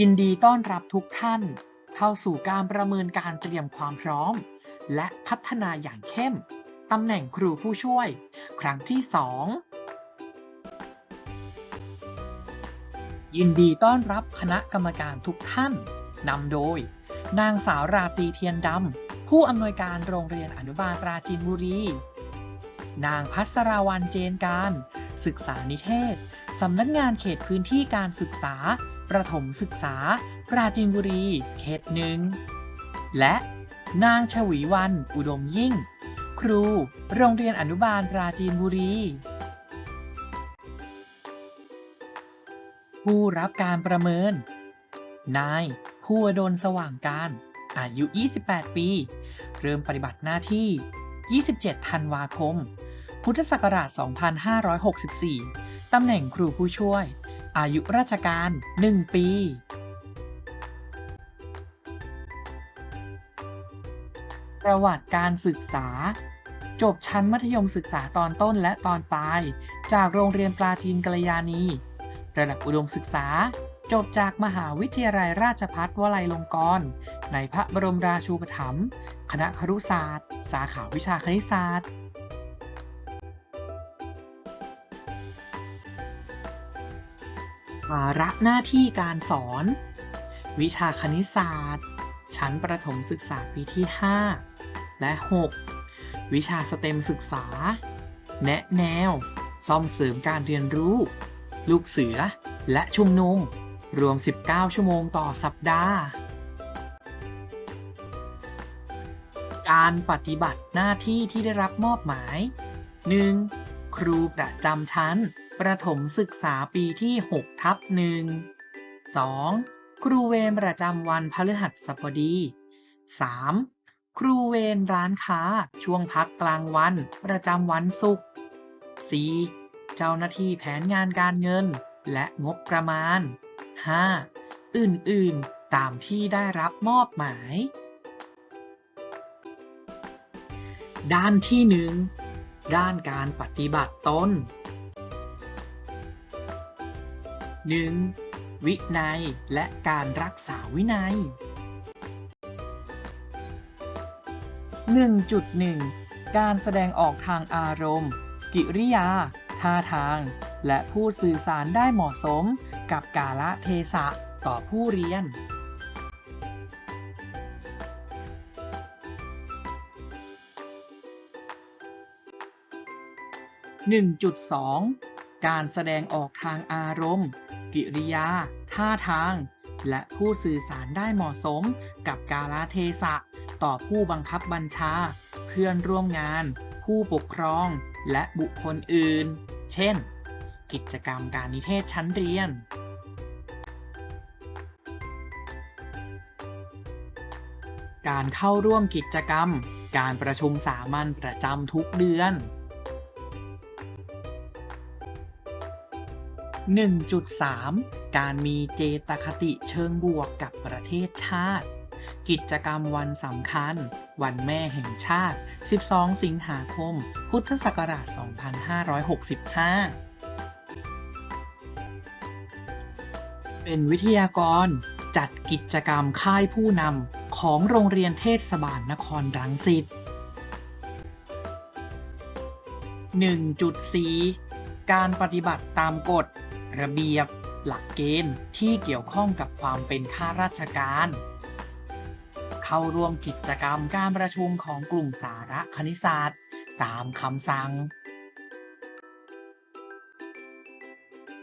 ยินดีต้อนรับทุกท่าน เข้าสู่การประเมินการเตรียมความพร้อม และพัฒนาอย่างเข้มตำแหน่งครูผู้ช่วย ครั้งที่ 2 ยินดีต้อนรับคณะกรรมการทุกท่านนำโดย นางสาวราตีเทียนดำผู้อำนวยการโรงเรียนอนุบาลปราจีนบุรี นางพัสราวันเจนการ ศึกษานิเทศสำนักงานเขตพื้นที่การศึกษา ประถมศึกษา ปราจีนบุรีเขตหนึ่ง และนางชวีวัน อุดมยิ่ง ครู โรงเรียนอนุบาลปราจีนบุรี ผู้รับการประเมิน นายภูวดลสว่างการ อายุ 28 ปี เริ่มปฏิบัติหน้าที่ 27 ธันวาคม พุทธศักราช 2564 ตำแหน่งครูผู้ช่วย อายุราชการ 1 ปี ประวัติการศึกษา จบชั้นมัธยมศึกษาตอนต้นและตอนปลาย จากโรงเรียนปลาจีนกัลยาณี ระดับอุดมศึกษา จบจากมหาวิทยาลัยราชภัฏวลัยลงกรณ์ในพระบรมราชูปถัมภ์คณะครุศาสตร์ สาขาวิชาคณิตศาสตร์าระหน้าที่การสอน วิชาคณิตศาสตร์ ชั้นประถมศึกษาปีที่ 5 และ 6 วิชาสเต็มศึกษา แนะแนว ซ่อมเสริมการเรียนรู้ ลูกเสือ และชุมนุม รวม 19 ชั่วโมงต่อสัปดาห์ การปฏิบัติหน้าที่ที่ได้รับมอบหมาย 1. ครูประจำชั้น ประถมศึกษาปีที่ 6 ทับหนึ่ง 2. ครูเวรประจำวันพฤหัสบดี 3. ครูเวรร้านค้าช่วงพักกลางวันประจำวันศุกร์ 4. เจ้าหน้าที่แผนงานการเงินและงบประมาณ 5. อื่น ๆ ตามที่ได้รับมอบหมาย ด้านที่หนึ่งด้านการปฏิบัติตน 1. วินัยและการรักษาวินัย 1.1 การแสดงออกทางอารมณ์ กิริยา ท่าทาง และผู้สื่อสารได้เหมาะสมกับกาลเทศะต่อผู้เรียน 1.2 การแสดงออกทางอารมณ์ กิริยา ท่าทาง และผู้สื่อสารได้เหมาะสมกับกาลเทศะ ต่อผู้บังคับบัญชา เพื่อนร่วมงาน ผู้ปกครองและบุคคลอื่น เช่น กิจกรรมการนิเทศชั้นเรียนการเข้าร่วมกิจกรรม การประชุมสามัญประจำทุกเดือน 1.3 การมีเจตคติเชิงบวกกับประเทศชาติ กิจกรรมวันสำคัญ วันแม่แห่งชาติ 12 สิงหาคม พุทธศักราช 2565 เป็นวิทยากรจัดกิจกรรมค่ายผู้นำของโรงเรียนเทศบาลนครรังสิต 1.4 การปฏิบัติตามกฎ ระเบียบ หลักเกณฑ์ที่เกี่ยวข้องกับความเป็นข้าราชการ เข้าร่วมกิจกรรมการประชุมของกลุ่มสาระคณิตศาสตร์ ตามคำสั่ง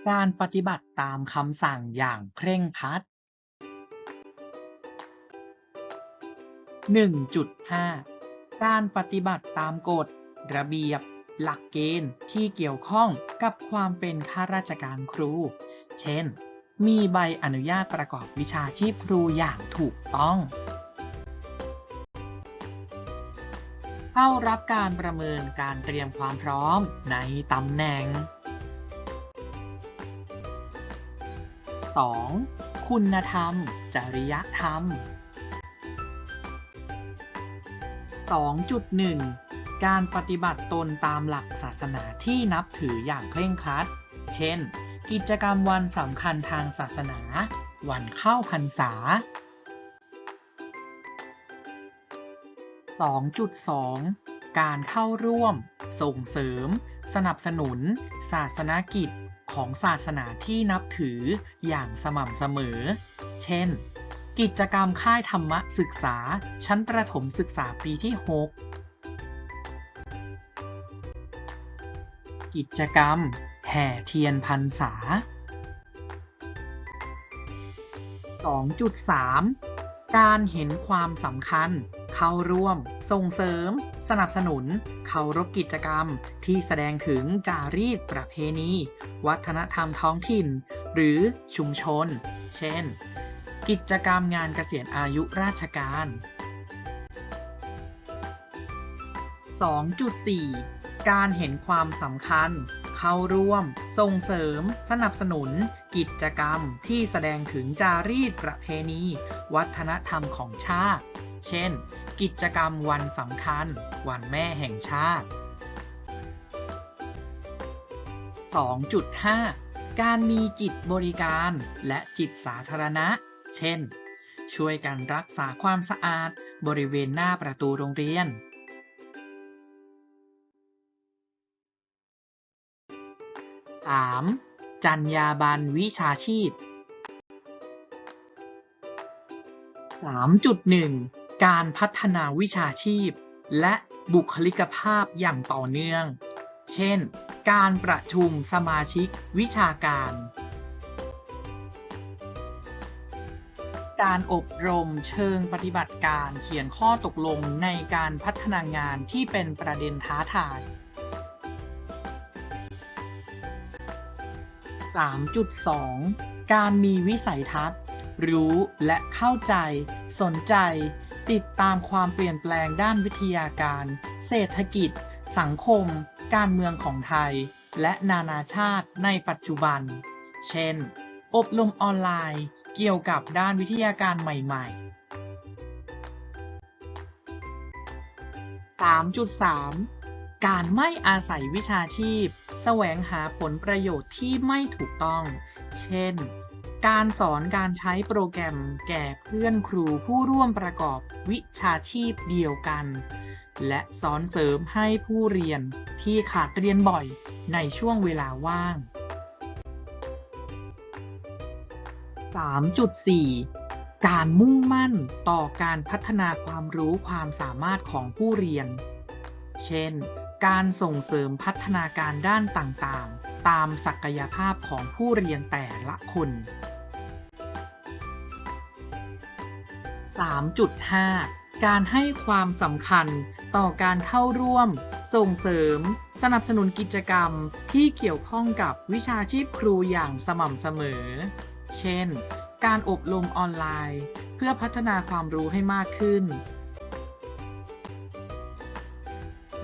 การปฏิบัติตามคำสั่งอย่างเคร่งครัด 1.5 การปฏิบัติตามกฎ ระเบียบ หลักเกณฑ์ที่เกี่ยวข้องกับความเป็นข้าราชการครู เช่น มีใบอนุญาตประกอบวิชาชีพครูอย่างถูกต้อง เข้ารับการประเมินการเตรียมความพร้อมในตำแหน่ง 2. คุณธรรม จริยธรรม 2.1 การปฏิบัติตนตามหลักศาสนาที่นับถืออย่างเคร่งครัด เช่น กิจกรรมวันสำคัญทางศาสนา วันเข้าพรรษา 2.2 การเข้าร่วม ส่งเสริม สนับสนุน ศาสนกิจของศาสนาที่นับถืออย่างสม่ำเสมอ เช่น กิจกรรมค่ายธรรมศึกษา ชั้นประถมศึกษาปีที่ 6 กิจกรรม แห่เทียนพรรษา 2.3 การเห็นความสำคัญ เข้าร่วม ส่งเสริม สนับสนุน เคารพกิจกรรม ที่แสดงถึงจารีตประเพณี วัฒนธรรมท้องถิ่น หรือชุมชน เช่น กิจกรรมงานเกษียณอายุราชการ 2.4 การเห็นความสำคัญ เข้าร่วม ส่งเสริม สนับสนุน กิจกรรมที่แสดงถึงจารีตประเพณี วัฒนธรรมของชาติ เช่น กิจกรรมวันสำคัญ วันแม่แห่งชาติ 2.5 การมีจิตบริการและจิตสาธารณะ เช่น ช่วยกันรักษาความสะอาด บริเวณหน้าประตูโรงเรียน 3. จัญญาบันวิชาชีพ 3.1 การพัฒนาวิชาชีพ และบุคลิกภาพอย่างต่อเนื่อง เช่น การประชุมสมาชิกวิชาการ การอบรมเชิงปฏิบัติการเขียนข้อตกลงในการพัฒนางานที่เป็นประเด็นท้าทาย 3.2 การมีวิสัยทัศน์ รู้และเข้าใจ สนใจ ติดตามความเปลี่ยนแปลงด้านวิทยาการ เศรษฐกิจ สังคม การเมืองของไทย และนานาชาติในปัจจุบัน เช่น อบรมออนไลน์ เกี่ยวกับด้านวิทยาการใหม่ ๆ 3.3 การไม่อาศัยวิชาชีพ แสวงหาผลประโยชน์ที่ไม่ถูกต้อง เช่น การสอนการใช้โปรแกรมแก่เพื่อนครูผู้ร่วมประกอบวิชาชีพเดียวกัน และสอนเสริมให้ผู้เรียนที่ขาดเรียนบ่อยในช่วงเวลาว่าง 3.4 การมุ่งมั่นต่อการพัฒนาความรู้ความสามารถของผู้เรียน เช่น การส่งเสริมพัฒนาการด้านต่างๆ ตามศักยภาพของผู้เรียนแต่ละคน 3.5 การให้ความสำคัญต่อการเข้าร่วม ส่งเสริม สนับสนุนกิจกรรมที่เกี่ยวข้องกับวิชาชีพครูอย่างสม่ำเสมอ เช่น การอบรมออนไลน์ เพื่อพัฒนาความรู้ให้มากขึ้น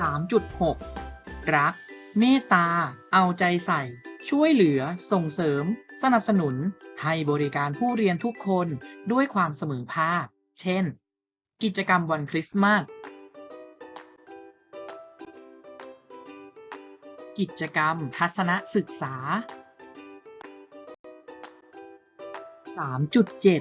3.6 รัก เมตตา เอาใจใส่ ช่วยเหลือ ส่งเสริม สนับสนุน ให้บริการผู้เรียนทุกคนด้วยความเสมอภาค เช่น กิจกรรมวันคริสต์มาส กิจกรรมทัศนศึกษา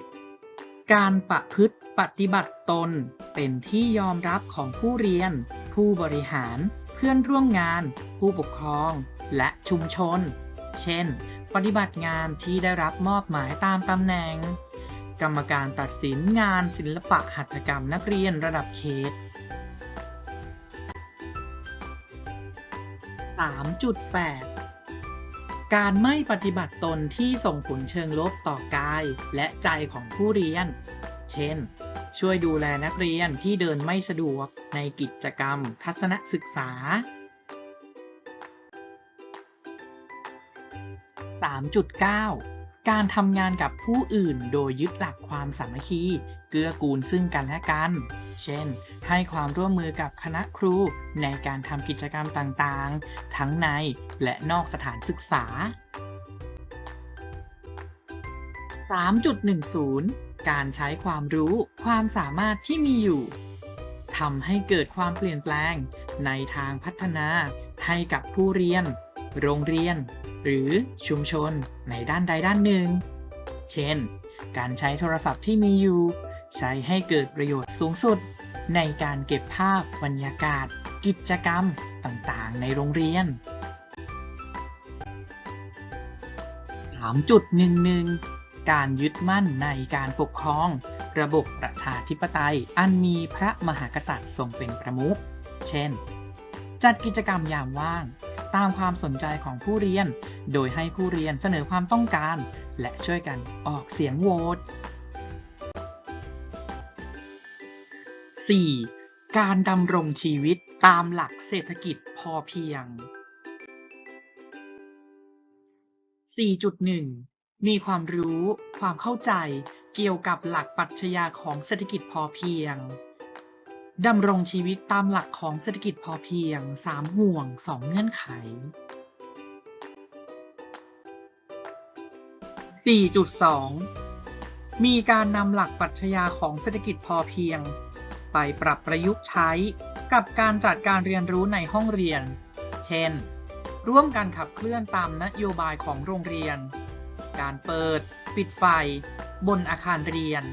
3.7 การประพฤติปฏิบัติตนเป็นที่ยอมรับของผู้เรียน ผู้บริหาร เพื่อนร่วมงาน ผู้ปกครอง และชุมชน เช่น ปฏิบัติงานที่ได้รับมอบหมายตามตำแหน่ง กรรมการตัดสินงานศิลปะหัตถกรรมนักเรียนระดับเขต 3.8 การไม่ปฏิบัติตนที่ส่งผลเชิงลบต่อกายและใจของผู้เรียน เช่น ช่วยดูแลนักเรียนที่เดินไม่สะดวกในกิจกรรม ทัศนศึกษา 3.9 การทำงานกับผู้อื่นโดยยึดหลักความสามัคคีเกื้อกูลซึ่งกันและกัน เช่น ให้ความร่วมมือกับคณะครูในการทำกิจกรรมต่างๆ ทั้งในและนอกสถานศึกษา 3.10 การใช้ความรู้ ความสามารถที่มีอยู่ทำให้เกิดความเปลี่ยนแปลง ในทางพัฒนาให้กับผู้เรียน โรงเรียน หรือชุมชนในด้านใดด้านหนึ่ง เช่น การใช้โทรศัพท์ที่มีอยู่ ใช้ให้เกิดประโยชน์สูงสุด ในการเก็บภาพบรรยากาศ กิจกรรมต่างๆ ในโรงเรียน 3.11 การยึดมั่นในการปกครอง ระบบประชาธิปไตย อันมีพระมหากษัตริย์ทรงเป็นประมุข เช่น จัดกิจกรรมยามว่าง ตามความสนใจของผู้เรียน โดยให้ผู้เรียนเสนอความต้องการ และช่วยกันออกเสียงโหวต 4. การดำรงชีวิตตามหลักเศรษฐกิจพอเพียง 4.1 มีความรู้ ความเข้าใจ เกี่ยวกับหลักปรัชญาของเศรษฐกิจพอเพียงดำรงชีวิตตามหลักของเศรษฐกิจพอเพียง 3 ห่วง 2 เงื่อนไข 4.2 มีการนำหลักปรัชญาของเศรษฐกิจพอเพียง ไปปรับประยุกต์ใช้กับการจัดการเรียนรู้ในห้องเรียน เช่น ร่วมกันขับเคลื่อนตามนโยบายของโรงเรียน การเปิด ปิดไฟ บนอาคารเรียน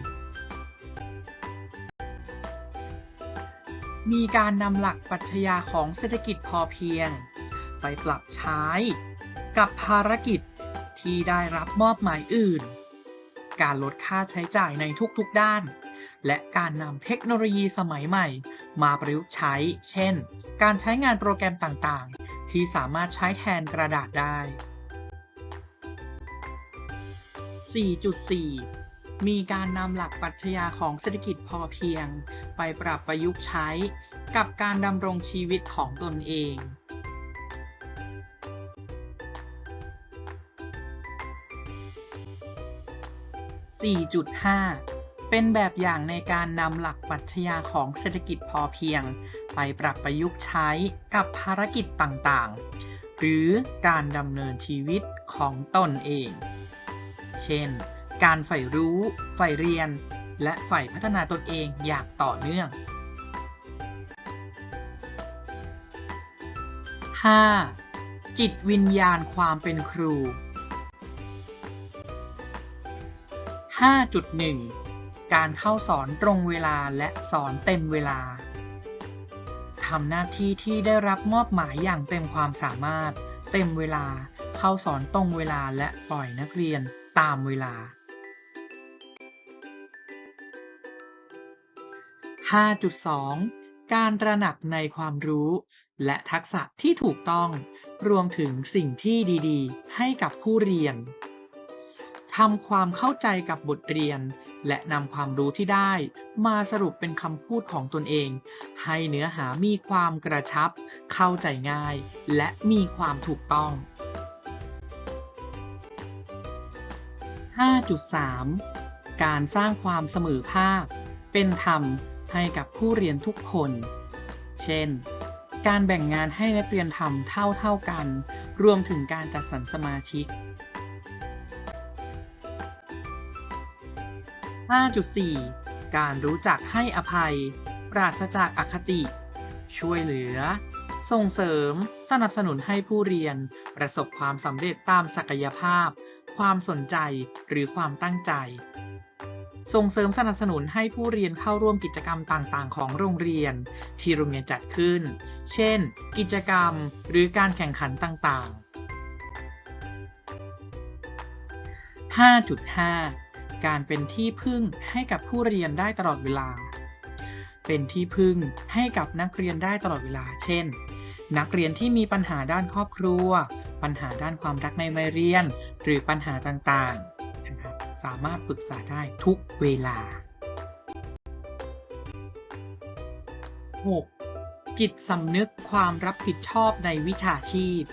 มีการนำหลักปรัชญาของเศรษฐกิจพอเพียง ไปปรับใช้ กับภารกิจที่ได้รับมอบหมายอื่น การลดค่าใช้จ่ายในทุกๆด้าน และการนำเทคโนโลยีสมัยใหม่ มาประยุกต์ใช้ เช่น การใช้งานโปรแกรมต่างๆ ที่สามารถใช้แทนกระดาษได้ 4.4 มีการนำหลักปรัชญาของเศรษฐกิจพอเพียง ไปปรับประยุกต์ใช้กับการดำรงชีวิตของตนเอง4.5 เป็นแบบอย่างในการนำหลักปรัชญาของเศรษฐกิจพอเพียง ไปปรับประยุกต์ใช้กับภารกิจต่างๆ หรือการดำเนินชีวิตของตนเอง เช่น การใฝ่รู้ใฝ่เรียน และใฝ่พัฒนาตนเองอย่างต่อเนื่อง 5. จิตวิญญาณความเป็นครู 5.1 การเข้าสอนตรงเวลาและสอนเต็มเวลาทำหน้าที่ที่ได้รับมอบหมายอย่างเต็มความสามารถ เต็มเวลา เข้าสอนตรงเวลาและปล่อยนักเรียน ตามเวลา 5.2 การระหนักในความรู้ และทักษะที่ถูกต้อง รวมถึงสิ่งที่ดีๆ ให้กับผู้เรียนทำความเข้าใจกับบทเรียน และนำความรู้ที่ได้ มาสรุปเป็นคำพูดของตนเอง ให้เนื้อหามีความกระชับ เข้าใจง่าย และมีความถูกต้อง 5.3 การสร้างความเสมอภาค เป็นธรรมให้กับผู้เรียนทุกคน เช่น การแบ่งงานให้นักเรียนทำเท่าๆกัน รวมถึงการจัดสรรสมาชิก 5.4 การรู้จักให้อภัย ปราศจากอคติ ช่วยเหลือ ส่งเสริม สนับสนุนให้ผู้เรียนประสบความสำเร็จตามศักยภาพ ความสนใจหรือความตั้งใจ ส่งเสริมสนับสนุนให้ผู้เรียนเข้าร่วมกิจกรรมต่างๆ ของโรงเรียน ที่โรงเรียนจัดขึ้น เช่น กิจกรรมหรือการแข่งขันต่างๆ5.5 การเป็นที่พึ่งให้กับผู้เรียนได้ตลอดเวลา เป็นที่พึ่งให้กับนักเรียนได้ตลอดเวลา เช่น นักเรียนที่มีปัญหาด้านครอบครัว ปัญหาด้านความรักในวัยเรียน หรือปัญหาต่างๆนะครับสามารถปรึกษาได้ทุกเวลา 6. จิตสำนึกความรับผิดชอบในวิชาชีพ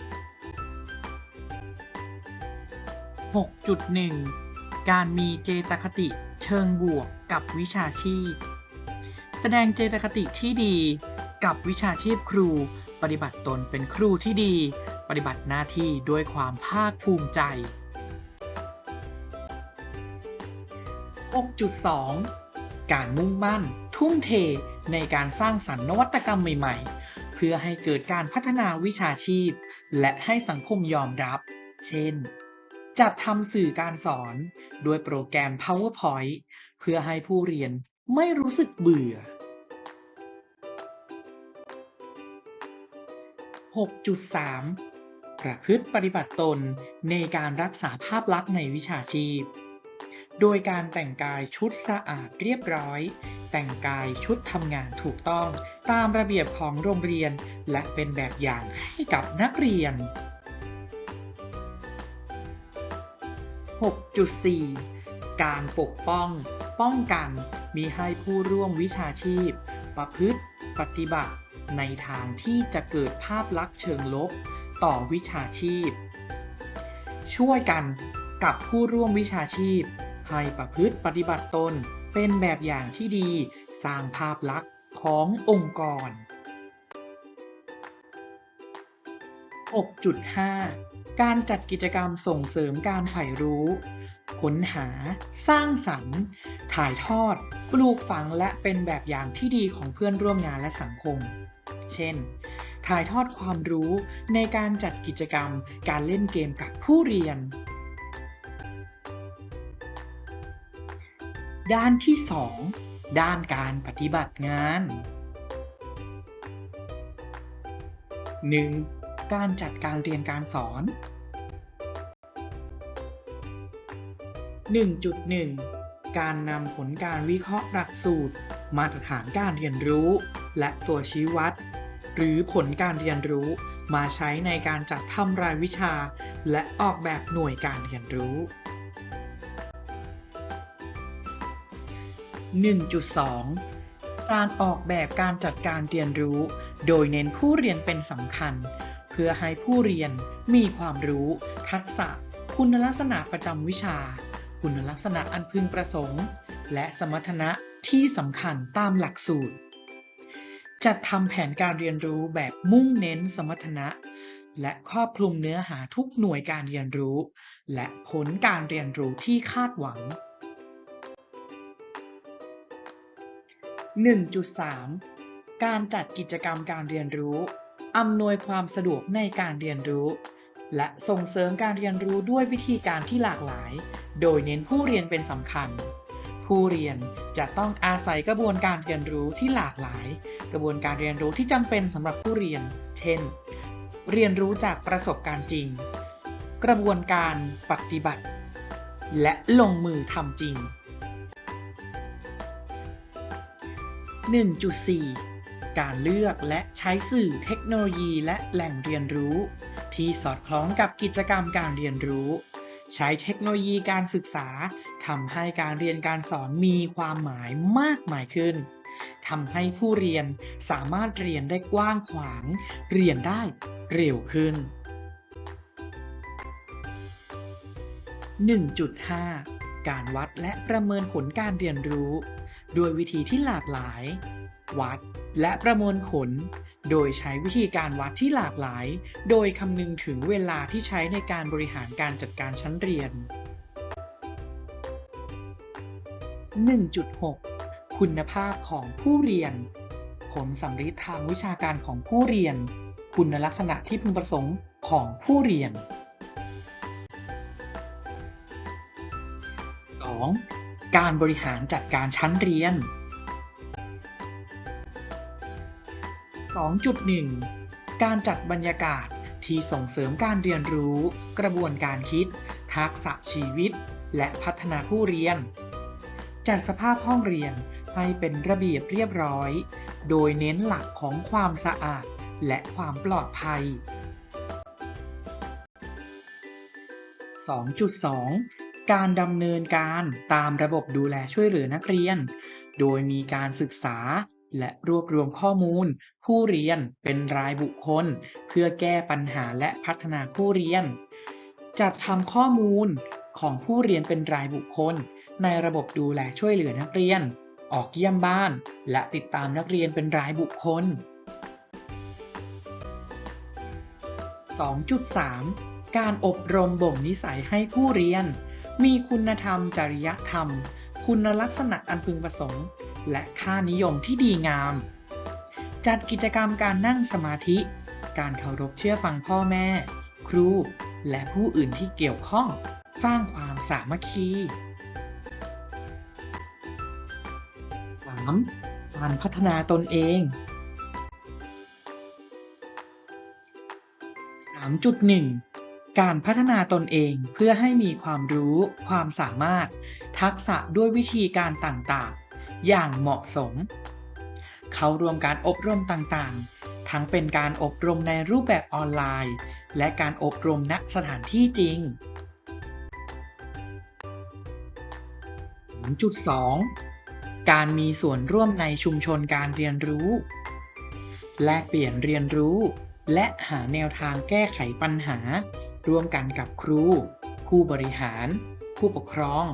6.1 การมีเจตคติเชิงบวกกับวิชาชีพ แสดงเจตคติที่ดีกับวิชาชีพครู ปฏิบัติตนเป็นครูที่ดี ปฏิบัติหน้าที่ด้วยความภาคภูมิใจ 6.2 การมุ่งมั่น ทุ่มเทในการสร้างสรรค์นวัตกรรมใหม่ ๆ เพื่อให้เกิดการพัฒนาวิชาชีพ และให้สังคมยอมรับ เช่น จัดทำสื่อการสอนด้วยโปรแกรม PowerPoint เพื่อให้ผู้เรียนไม่รู้สึกเบื่อ 6.3 ประพฤติปฏิบัติตนในการรักษาภาพลักษณ์ในวิชาชีพ โดยการแต่งกายชุดสะอาดเรียบร้อย แต่งกายชุดทำงานถูกต้อง ตามระเบียบของโรงเรียน และเป็นแบบอย่างให้กับนักเรียน 6.4 การปกป้อง ป้องกันมีให้ผู้ร่วมวิชาชีพ ประพฤติ ปฏิบัติ ในทางที่จะเกิดภาพลักษณ์เชิงลบ ต่อวิชาชีพ ช่วยกันกับผู้ร่วมวิชาชีพ ให้ประพฤติปฏิบัติตนเป็นแบบอย่างที่ดี สร้างภาพลักษณ์ขององค์กร 6.5 การจัดกิจกรรมส่งเสริมการใฝ่รู้ ค้นหา สร้างสรรค์ ถ่ายทอด ปลูกฝังและเป็นแบบอย่างที่ดีของเพื่อนร่วมงานและสังคม เช่น ถ่ายทอดความรู้ในการจัดกิจกรรม การเล่นเกมกับผู้เรียน ด้านที่ 2 ด้านการปฏิบัติงาน 1. การจัดการเรียนการสอน 1.1 การนำผลการวิเคราะห์หลักสูตร มาตรฐานการเรียนรู้ และตัวชี้วัด หรือผลการเรียนรู้ มาใช้ในการจัดทำรายวิชา และออกแบบหน่วยการเรียนรู้ 1.2 การออกแบบการจัดการเรียนรู้ โดยเน้นผู้เรียนเป็นสำคัญ เพื่อให้ผู้เรียนมีความรู้ ทักษะ คุณลักษณะประจำวิชา คุณลักษณะอันพึงประสงค์ และสมรรถนะที่สำคัญตามหลักสูตร จัดทำแผนการเรียนรู้แบบมุ่งเน้นสมรรถนะ และครอบคลุมเนื้อหาทุกหน่วยการเรียนรู้ และผลการเรียนรู้ที่คาดหวัง 1.3 การจัดกิจกรรมการเรียนรู้ อำนวยความสะดวกในการเรียนรู้ และส่งเสริมการเรียนรู้ด้วยวิธีการที่หลากหลาย โดยเน้นผู้เรียนเป็นสำคัญ ผู้เรียนจะต้องอาศัยกระบวนการเรียนรู้ที่หลากหลาย กระบวนการเรียนรู้ที่จำเป็นสำหรับผู้เรียน เช่น เรียนรู้จากประสบการณ์จริง กระบวนการปฏิบัติ และลงมือทำจริง 1.4 การเลือกและใช้สื่อเทคโนโลยีและแหล่งเรียนรู้ ที่สอดคล้องกับกิจกรรมการเรียนรู้ ใช้เทคโนโลยีการศึกษา ทำให้การเรียนการสอนมีความหมายมากมายขึ้นทำให้ผู้เรียนสามารถเรียนได้กว้างขวาง เรียนได้เร็วขึ้น 1.5 การวัดและประเมินผลการเรียนรู้ โดยวิธีที่หลากหลาย วัดและประมวลผล โดยใช้วิธีการวัดที่หลากหลาย โดยคำนึงถึงเวลาที่ใช้ในการบริหารการจัดการชั้นเรียน 1.6 คุณภาพของผู้เรียน ผลสัมฤทธิ์ทางวิชาการของผู้เรียน คุณลักษณะที่พึงประสงค์ของผู้เรียน 2. การบริหารจัดการชั้นเรียน 2.1 การจัดบรรยากาศที่ส่งเสริมการเรียนรู้ กระบวนการคิด ทักษะชีวิต และพัฒนาผู้เรียน จัดสภาพห้องเรียนให้เป็นระเบียบเรียบร้อย โดยเน้นหลักของความสะอาดและความปลอดภัย 2.2 การดำเนินการตามระบบดูแลช่วยเหลือนักเรียน โดยมีการศึกษาและรวบรวมข้อมูล ผู้เรียนเป็นรายบุคคล เพื่อแก้ปัญหาและพัฒนาผู้เรียน จัดทำข้อมูลของผู้เรียนเป็นรายบุคคล ในระบบดูแลช่วยเหลือนักเรียน ออกเยี่ยมบ้าน และติดตามนักเรียนเป็นรายบุคคล 2.3 การอบรมบ่มนิสัยให้ผู้เรียน มีคุณธรรม จริยธรรม คุณลักษณะอันพึงประสงค์ และค่านิยมที่ดีงาม จัดกิจกรรมการนั่งสมาธิ การเคารพเชื่อฟังพ่อแม่ ครู และผู้อื่นที่เกี่ยวข้อง สร้างความสามัคคี 3. การพัฒนาตนเอง 3.1 การพัฒนาตนเองเพื่อให้มีความรู้ ความสามารถ ทักษะด้วยวิธีการต่างๆ อย่างเหมาะสม เข้าร่วมการอบรมต่างๆ ทั้งเป็นการอบรมในรูปแบบออนไลน์ และการอบรมณสถานที่จริง 3.2 การมีส่วนร่วมในชุมชนการเรียนรู้ แลกเปลี่ยนเรียนรู้ และหาแนวทางแก้ไขปัญหา ร่วมกันกับครู ผู้บริหาร ผู้ปกครอง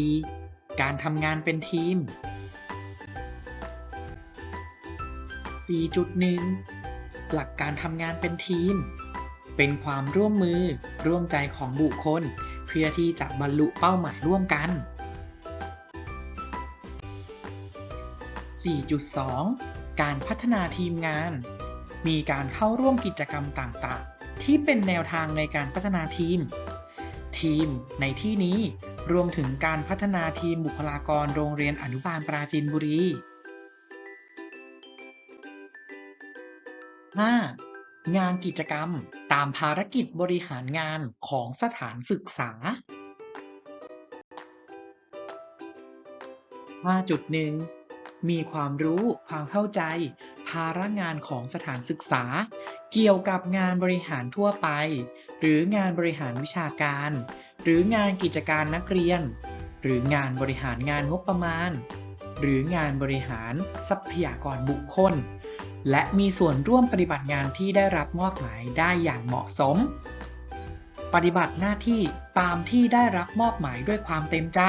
4. การทำงานเป็นทีม 4.1 หลักการทำงานเป็นทีม เป็นความร่วมมือร่วมใจของบุคคล พื่อที่จะบรรลุเป้าหมายร่วมกัน 4.2 การพัฒนาทีมงาน มีการเข้าร่วมกิจกรรมต่างๆ ที่เป็นแนวทางในการพัฒนาทีม ทีมในที่นี้รวมถึงการพัฒนาทีมบุคลากรโรงเรียนอนุบาลปราจีนบุรี 5. งานกิจกรรมตามภารกิจบริหารงานของสถานศึกษา 5.1 มีความรู้ความเข้าใจ ภาระงานของสถานศึกษา เกี่ยวกับงานบริหารทั่วไป หรืองานบริหารวิชาการ หรืองานกิจการนักเรียน หรืองานบริหารงานงบประมาณ หรืองานบริหารทรัพยากรบุคคล และมีส่วนร่วมปฏิบัติงานที่ได้รับมอบหมายได้อย่างเหมาะสม ปฏิบัติหน้าที่ตามที่ได้รับมอบหมายด้วยความเต็มใจ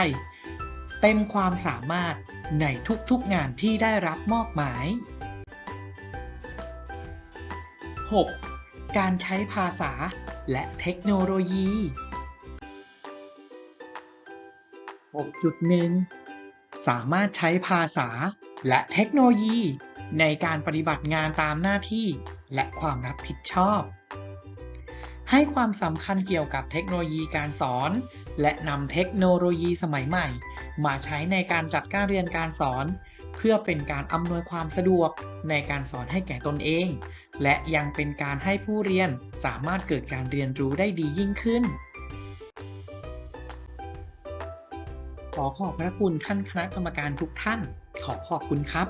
เต็มความสามารถในทุกๆงานที่ได้รับมอบหมาย 6. การใช้ภาษาและเทคโนโลยี 6.1 สามารถใช้ภาษาและเทคโนโลยี ในการปฏิบัติงานตามหน้าที่และความรับผิดชอบ ให้ความสำคัญเกี่ยวกับเทคโนโลยีการสอน และนำเทคโนโลยีสมัยใหม่ มาใช้ในการจัดการเรียนการสอน เพื่อเป็นการอำนวยความสะดวกในการสอนให้แก่ตนเอง และยังเป็นการให้ผู้เรียนสามารถเกิดการเรียนรู้ได้ดียิ่งขึ้นขอขอบพระคุณท่านคณะกรรมการทุกท่าน ขอขอบคุณครับ